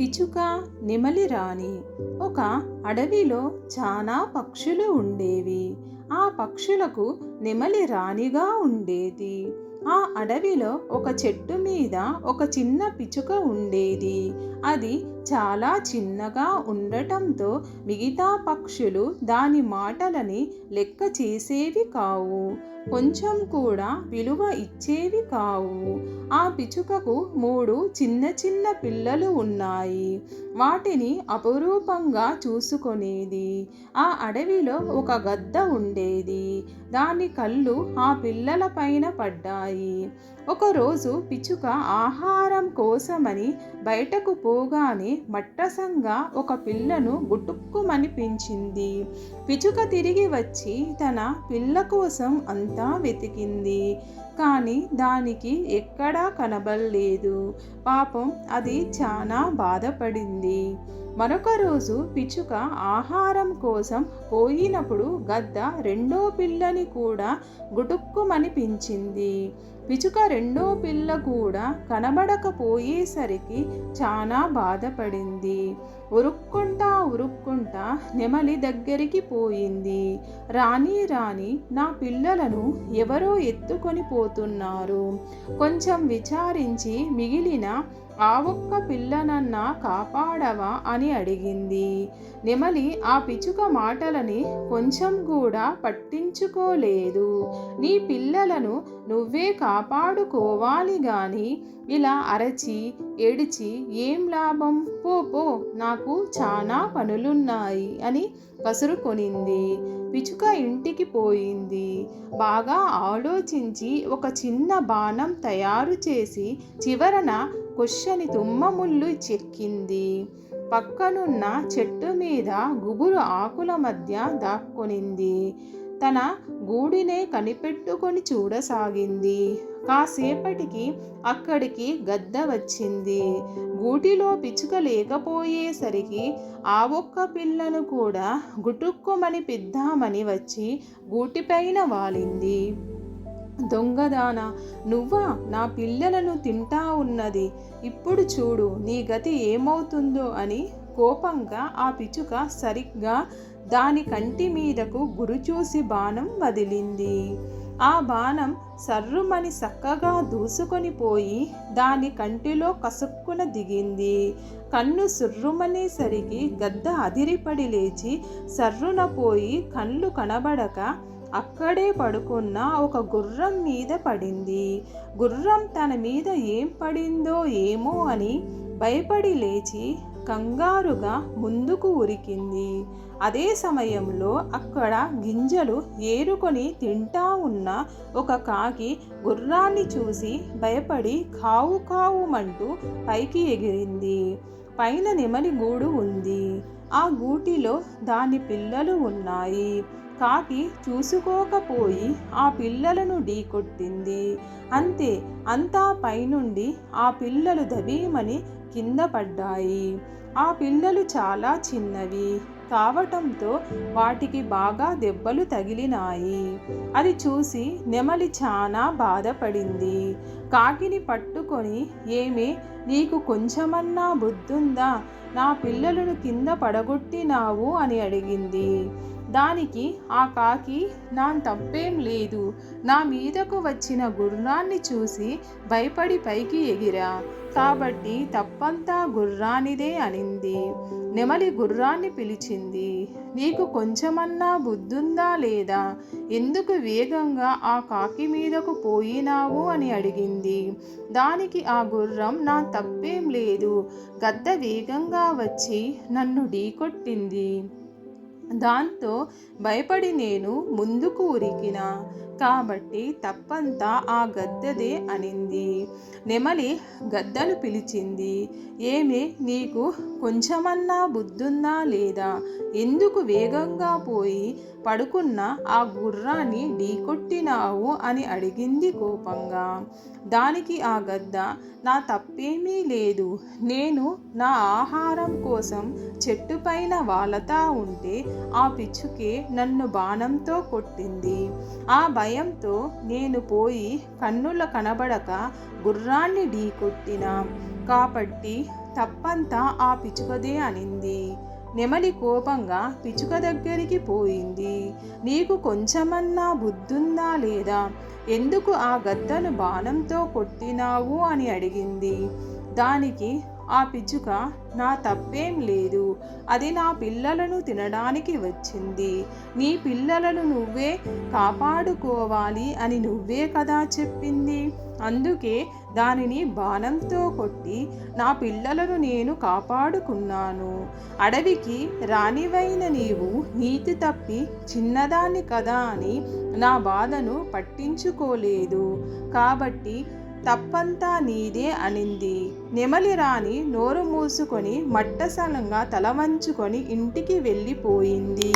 పిచుక నెమలి రాణి. ఒక అడవిలో చాలా పక్షులు ఉండేవి. ఆ పక్షులకు నెమలి రాణిగా ఉండేది. ఆ అడవిలో ఒక చెట్టు మీద ఒక చిన్న పిచుక ఉండేది. అది చాలా చిన్నగా ఉండటంతో మిగతా పక్షులు దాని మాటలని లెక్క చేసేవి కావు. కొంచెం కూడా విలువ ఇచ్చేవి కావు. ఆ పిచుకకు మూడు చిన్న చిన్న పిల్లలు ఉన్నాయి. వాటిని అపురూపంగా చూసుకొనేది. ఆ అడవిలో ఒక గద్ద ఉండేది. దాని కళ్ళు ఆ పిల్లల పైన పడ్డాయి. ఒకరోజు పిచుక ఆహారం కోసమని బయటకు పోగానే మట్టసంగా ఒక పిల్లను గుటుక్కుమనిపించింది. పిచ్చుక పిచుక తిరిగి వచ్చి తన పిల్ల కోసం అంతా వెతికింది. కానీ దానికి ఎక్కడా కనబడలేదు. పాపం అది చాలా బాధపడింది. మరొక రోజు పిచుక ఆహారం కోసం పోయినప్పుడు గద్ద రెండో పిల్లని కూడా గుటుక్కుమనిపించింది. పిచుక రెండో పిల్ల కూడా కనబడకపోయేసరికి చాలా బాధపడింది. ఉరుక్కుంటా ఉరుక్కుంటా నెమలి దగ్గరికి పోయింది. రాణి రాణి నా పిల్లలను ఎవరో ఎత్తుకొని పోతున్నారు. కొంచెం విచారించి మిగిలిన ఆ ఒక్క పిల్లనన్నా కాపాడవా అని అడిగింది. నెమలి ఆ పిచుక మాటలని కొంచెం కూడా పట్టించుకోలేదు. నీ పిల్లలను నువ్వే కాపాడుకోవాలి గాని ఇలా అరచి ఏడిచి ఏం లాభం? పో పో నాకు చాలా పనులున్నాయి అని కసురుకొనింది పిచుక ఇంటికి పోయింది. బాగా ఆలోచించి ఒక చిన్న బాణం తయారు చేసి చివరన కుషని తుమ్మముళ్ళు చెక్కింది. పక్కనున్న చెట్టు మీద గుబురు ఆకుల మధ్య దాక్కొనింది. తన గూడినే కనిపెట్టుకొని చూడసాగింది. కాసేపటికి అక్కడికి గద్ద వచ్చింది. గూటిలో పిచుక లేకపోయేసరికి ఆ ఒక్క పిల్లను కూడా గుటుక్కుమని పిద్దామని వచ్చి గూటిపైన వాలింది. దొంగదాన నువ్వా? నా పిల్లలను తింటా ఉన్నది. ఇప్పుడు చూడు నీ గతి ఏమవుతుందో అని కోపంగా ఆ పిచుక సరిగ్గా దాని కంటి మీదకు గురిచూసి బాణం వదిలింది. ఆ బాణం సర్రుమని చక్కగా దూసుకొని పోయి దాని కంటిలో కసుక్కున దిగింది. కన్ను సుర్రుమనేసరికి గద్ద అదిరిపడి లేచి సర్రున పోయి కళ్ళు కనబడక అక్కడే పడుకున్న ఒక గుర్రం మీద పడింది. గుర్రం తన మీద ఏం పడిందో ఏమో అని భయపడి లేచి కంగారుగా ముందుకు ఉరికింది. అదే సమయంలో అక్కడ గింజలు ఏరుకొని తింటా ఉన్న ఒక కాకి గుర్రాన్ని చూసి భయపడి కావు కావుమంటూ పైకి ఎగిరింది. పైన నెమలి గూడు ఉంది. ఆ గూటిలో దాని పిల్లలు ఉన్నాయి. కాకి చూసుకోకపోయి ఆ పిల్లలను ఢీకొట్టింది. అంతే అంతా పైనుండి ఆ పిల్లలు దబీమని కింద పడ్డాయి. ఆ పిల్లలు చాలా చిన్నవి. కావటంతో వాటికి బాగా దెబ్బలు తగిలినాయి. అది చూసి నెమలి చాలా బాధపడింది. కాకిని పట్టుకొని ఏమే నీకు కొంచెమన్నా బుద్ధుందా? నా పిల్లలను కింద పడగొట్టినావు అని అడిగింది. దానికి ఆ కాకి నా తప్పేం లేదు. నా మీదకు వచ్చిన గుర్రాన్ని చూసి భయపడి పైకి ఎగిరా. కాబట్టి తప్పంతా గుర్రానిదే అనింది. నెమలి గుర్రాన్ని పిలిచింది. నీకు కొంచెమన్నా బుద్ధుందా లేదా? ఎందుకు వేగంగా ఆ కాకి మీదకు పోయినావు? అని అడిగింది. దానికి ఆ గుర్రం నా తప్పేం లేదు. గద్ద వేగంగా వచ్చి నన్ను ఢీకొట్టింది. దాంతో భయపడి నేను ముందుకు ఉరికిన. కాబట్టి తప్పంతా ఆ గద్దదే అనింది. నెమలి గద్దను పిలిచింది. ఏమి నీకు కొంచెమన్నా బుద్ధుందా లేదా? ఎందుకు వేగంగా పోయి పడుకున్న ఆ గుర్రాన్ని ఢీకొట్టినావు అని అడిగింది కోపంగా. దానికి ఆ గద్ద నా తప్పేమీ లేదు. నేను నా ఆహారం కోసం చెట్టుపైన వాలతా ఉంటే ఆ పిచ్చుకే నన్ను బాణంతో కొట్టింది. ఆ భయంతో నేను పోయి కన్నుల కనబడక గుర్రాన్ని ఢీకొట్టిన. కాబట్టి తప్పంతా ఆ పిచుకదే అనింది. నెమలి కోపంగా పిచుక దగ్గరికి పోయింది. నీకు కొంచెమన్నా బుద్ధుందా లేదా? ఎందుకు ఆ గద్దను బాణంతో కొట్టినావు అని అడిగింది. దానికి ఆ పిచ్చుక నా తప్పేం లేదు. అది నా పిల్లలను తినడానికి వచ్చింది. నీ పిల్లలను నువ్వే కాపాడుకోవాలి అని నువ్వే కదా చెప్పింది. అందుకే దానిని బాణంతో కొట్టి నా పిల్లలను నేను కాపాడుకున్నాను. అడవికి రానివైన నీవు నీతి తప్పి చిన్నదాన్ని కదా అని నా బాధను పట్టించుకోలేదు. కాబట్టి తప్పంతా నీదే అనింది. నెమలి రాణి నోరు మూసుకొని మట్టసలంగా తల వంచుకొని ఇంటికి వెళ్ళిపోయింది.